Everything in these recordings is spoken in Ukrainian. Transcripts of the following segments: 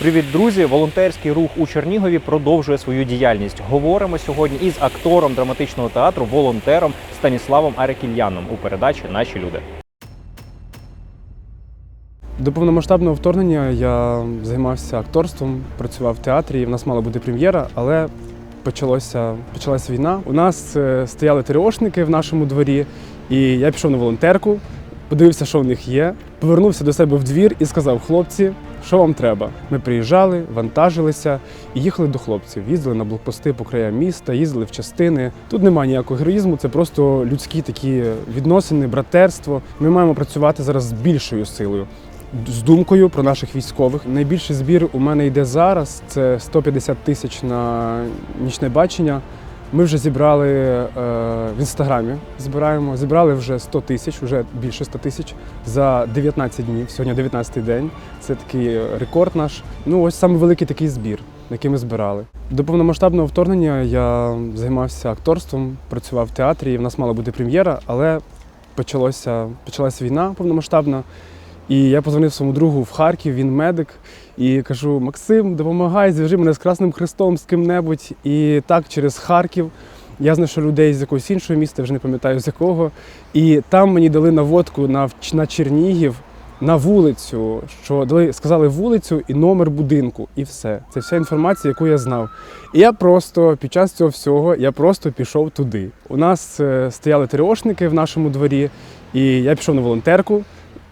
Привіт, друзі! Волонтерський рух у Чернігові продовжує свою діяльність. Говоримо сьогодні із актором драматичного театру, волонтером Станіславом Арекільяном у передачі Наші люди. До повномасштабного вторгнення я займався акторством, працював в театрі. В нас мала бути прем'єра, але почалося, почалася війна. У нас е, стояли ТРОшники в нашому дворі, і я пішов на волонтерку, подивився, що в них є. Повернувся до себе в двір і сказав: хлопці, що вам треба? Ми приїжджали, вантажилися і їхали до хлопців. Їздили на блокпости по краям міста, їздили в частини. Тут немає ніякого героїзму, це просто людські такі відносини, братерство. Ми маємо працювати зараз з більшою силою з думкою про наших військових. Найбільший збір у мене йде зараз. Це 150 тисяч на нічне бачення. Ми вже зібрали е, в інстаграмі. Збираємо, зібрали вже 100 тисяч, вже більше 100 тисяч за 19 днів. Сьогодні 19 день. Це такий рекорд наш. Ну ось саме великий такий збір, який ми збирали. До повномасштабного вторгнення я займався акторством, працював в театрі. В нас мала бути прем'єра, але почалося, почалася війна повномасштабна. І я позвонив своєму другу в Харків, він медик, і кажу: Максим, допомагай, зв'яжи мене з Красним Христом, з ким-небудь. І так через Харків я знайшов людей з якогось іншого міста, вже не пам'ятаю з якого. І там мені дали наводку на, на Чернігів, на вулицю, що дали, сказали вулицю і номер будинку, і все. Це вся інформація, яку я знав. І я просто під час цього всього я просто пішов туди. У нас е, стояли ТРОшники в нашому дворі, і я пішов на волонтерку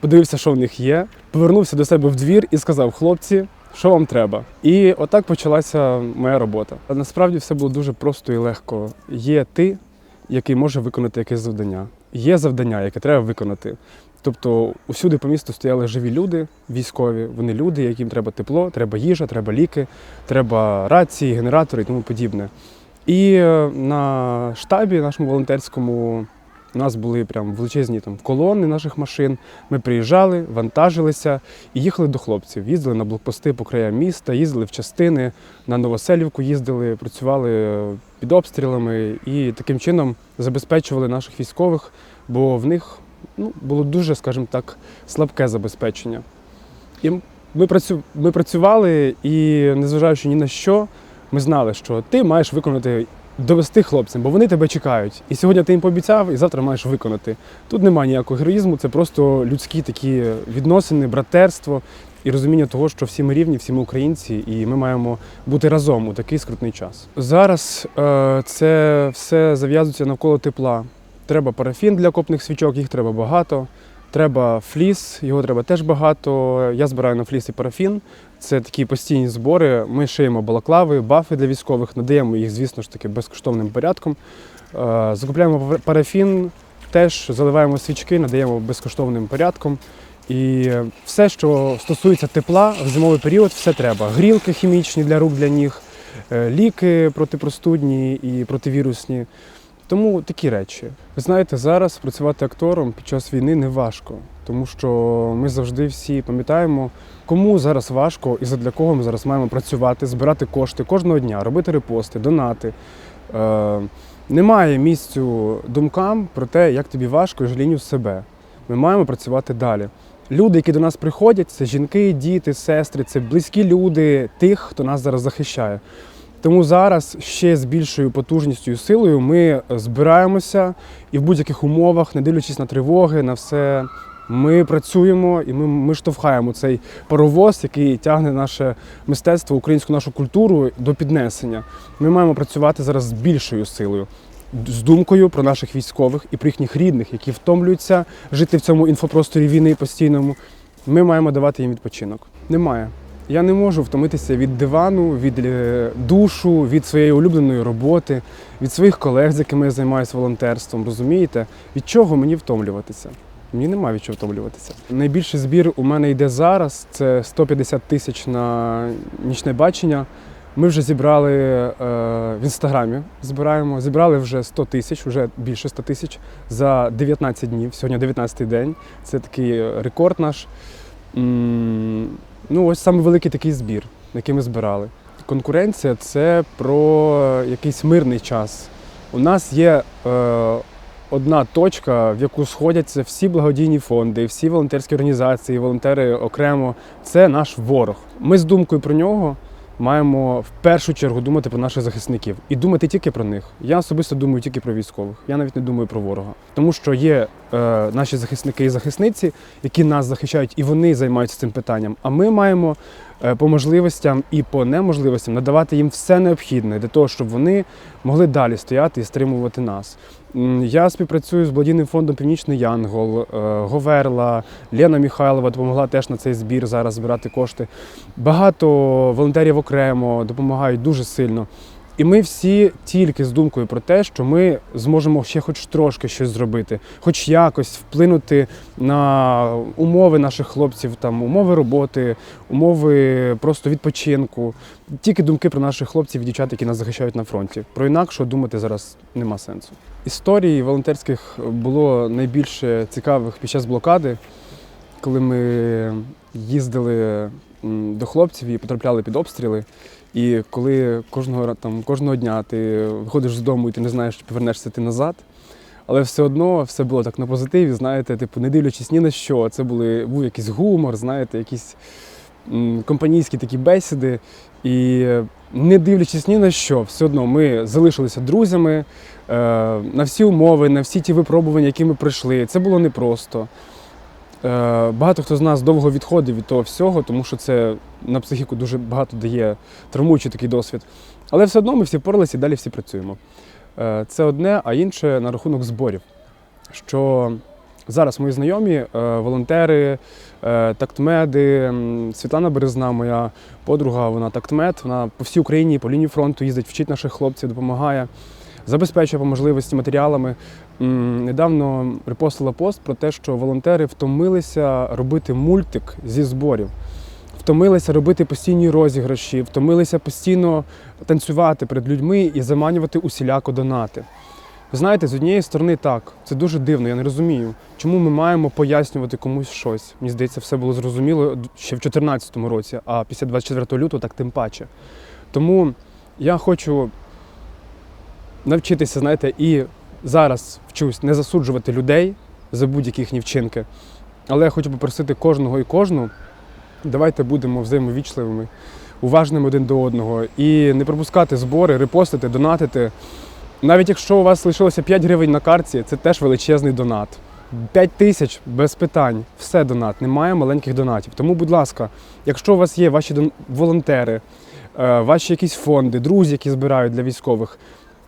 подивився, що в них є, повернувся до себе в двір і сказав: хлопці, що вам треба? І отак почалася моя робота. Насправді все було дуже просто і легко. Є ти, який може виконати якесь завдання. Є завдання, яке треба виконати. Тобто усюди по місту стояли живі люди, військові. Вони люди, яким треба тепло, треба їжа, треба ліки, треба рації, генератори і тому подібне. І е, на штабі нашому волонтерському у нас були прям величезні там колони наших машин. Ми приїжджали, вантажилися і їхали до хлопців. Їздили на блокпости по краям міста, їздили в частини, на Новоселівку їздили, працювали під обстрілами і таким чином забезпечували наших військових, бо в них ну, було дуже, скажімо так, слабке забезпечення. І ми, працю... ми працювали і, незважаючи ні на що, ми знали, що ти маєш виконати довести хлопцям, бо вони тебе чекають. І сьогодні ти їм пообіцяв, і завтра маєш виконати. Тут немає ніякого героїзму, це просто людські такі відносини, братерство і розуміння того, що всі ми рівні, всі ми українці, і ми маємо бути разом у такий скрутний час. Зараз е, це все зав'язується навколо тепла. Треба парафін для копних свічок, їх треба багато. Треба фліс, його треба теж багато. Я збираю на фліс і парафін. Це такі постійні збори. Ми шиємо балаклави, бафи для військових, надаємо їх, звісно ж таки, безкоштовним порядком. Е, Закупляємо парафін, теж заливаємо свічки, надаємо безкоштовним порядком. І все, що стосується тепла в зимовий період, все треба. Грілки хімічні для рук, для ніг, е, ліки протипростудні і противірусні. Тому такі речі. Ви знаєте, зараз працювати актором під час війни не важко, тому що ми завжди всі пам'ятаємо, кому зараз важко і задля кого ми зараз маємо працювати, збирати кошти кожного дня, робити репости, донати. Е, Немає місцю думкам про те, як тобі важко і жалінню себе. Ми маємо працювати далі. Люди, які до нас приходять, це жінки, діти, сестри, це близькі люди тих, хто нас зараз захищає. Тому зараз ще з більшою потужністю і силою ми збираємося і в будь-яких умовах, не дивлячись на тривоги, на все, ми працюємо і ми, ми штовхаємо цей паровоз, який тягне наше мистецтво, українську нашу культуру до піднесення. Ми маємо працювати зараз з більшою силою. З думкою про наших військових і про їхніх рідних, які втомлюються жити в цьому інфопросторі війни постійному. Ми маємо давати їм відпочинок. Немає. Я не можу втомитися від дивану, від е, душу, від своєї улюбленої роботи, від своїх колег, з якими я займаюся волонтерством. Розумієте, від чого мені втомлюватися? Мені немає від чого втомлюватися. Найбільший збір у мене йде зараз. Це 150 тисяч на нічне бачення. Ми вже зібрали е, в інстаграмі. Збираємо, зібрали вже 100 тисяч, вже більше 100 тисяч за 19 днів. Сьогодні 19-й день. Це такий рекорд наш. Ну, ось саме великий такий збір, який ми збирали. Конкуренція це про якийсь мирний час. У нас є е, одна точка, в яку сходяться всі благодійні фонди, всі волонтерські організації, волонтери окремо. Це наш ворог. Ми з думкою про нього маємо в першу чергу думати про наших захисників і думати тільки про них. Я особисто думаю тільки про військових. Я навіть не думаю про ворога, тому що є е, наші захисники і захисниці, які нас захищають, і вони займаються цим питанням. А ми маємо по можливостям і по неможливостям надавати їм все необхідне для того, щоб вони могли далі стояти і стримувати нас. Я співпрацюю з благодійним фондом Північний Янгол, е, Говерла, Лена Михайлова допомогла теж на цей збір зараз збирати кошти. Багато волонтерів окремо допомагають дуже сильно. І ми всі тільки з думкою про те, що ми зможемо ще хоч трошки щось зробити, хоч якось вплинути на умови наших хлопців, там умови роботи, умови просто відпочинку. Тільки думки про наших хлопців і дівчат, які нас захищають на фронті. Про інакше думати зараз нема сенсу. Історій волонтерських було найбільше цікавих під час блокади, коли ми їздили до хлопців і потрапляли під обстріли. І коли кожного, там, кожного дня ти виходиш з дому і ти не знаєш, чи повернешся ти назад. Але все одно все було так на позитиві, знаєте, типу, не дивлячись ні на що. Це були, був якийсь гумор, знаєте, якісь компанійські такі бесіди. І е, не дивлячись ні на що, все одно ми залишилися друзями е, на всі умови, на всі ті випробування, які ми пройшли. Це було непросто. Е, Багато хто з нас довго відходив від того всього, тому що це на психіку дуже багато дає травмуючий такий досвід. Але все одно ми всі впоралися і далі всі працюємо. Е, Це одне, а інше на рахунок зборів. Що зараз мої знайомі, е, волонтери, тактмеди, Світлана Березна, моя подруга, вона тактмед, вона по всій Україні, по лінії фронту їздить, вчить наших хлопців, допомагає, забезпечує по можливості матеріалами. Недавно репостила пост про те, що волонтери втомилися робити мультик зі зборів. Втомилися робити постійні розіграші, втомилися постійно танцювати перед людьми і заманювати усіляко донати. Ви знаєте, з однієї сторони так, це дуже дивно, я не розумію, чому ми маємо пояснювати комусь щось. Мені здається, все було зрозуміло ще в 2014 році, а після 24 лютого так тим паче. Тому я хочу навчитися, знаєте, і зараз вчусь не засуджувати людей за будь-які їхні вчинки. Але я хочу попросити кожного і кожну, давайте будемо взаємовічливими, уважними один до одного і не пропускати збори, репостити, донатити. Навіть якщо у вас лишилося 5 гривень на картці, це теж величезний донат. 5 тисяч без питань, все донат, немає маленьких донатів. Тому, будь ласка, якщо у вас є ваші волонтери, е, ваші якісь фонди, друзі, які збирають для військових,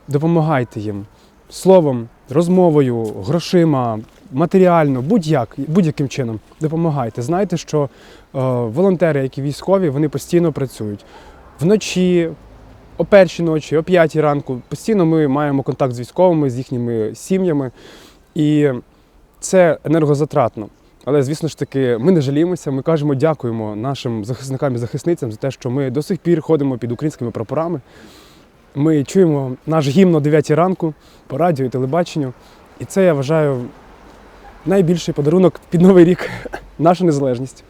допомагайте їм словом, розмовою, грошима, матеріально, будь-як, будь-яким чином допомагайте. Знайте, що е, волонтери, які військові, вони постійно працюють вночі, о першій ночі, о п'ятій ранку. Постійно ми маємо контакт з військовими, з їхніми сім'ями, і це енергозатратно. Але, звісно ж таки, ми не жаліємося. Ми кажемо дякуємо нашим захисникам і захисницям за те, що ми до сих пір ходимо під українськими прапорами. Ми чуємо наш гімн о 9 ранку по радіо і телебаченню. І це я вважаю найбільший подарунок під Новий рік наша незалежність.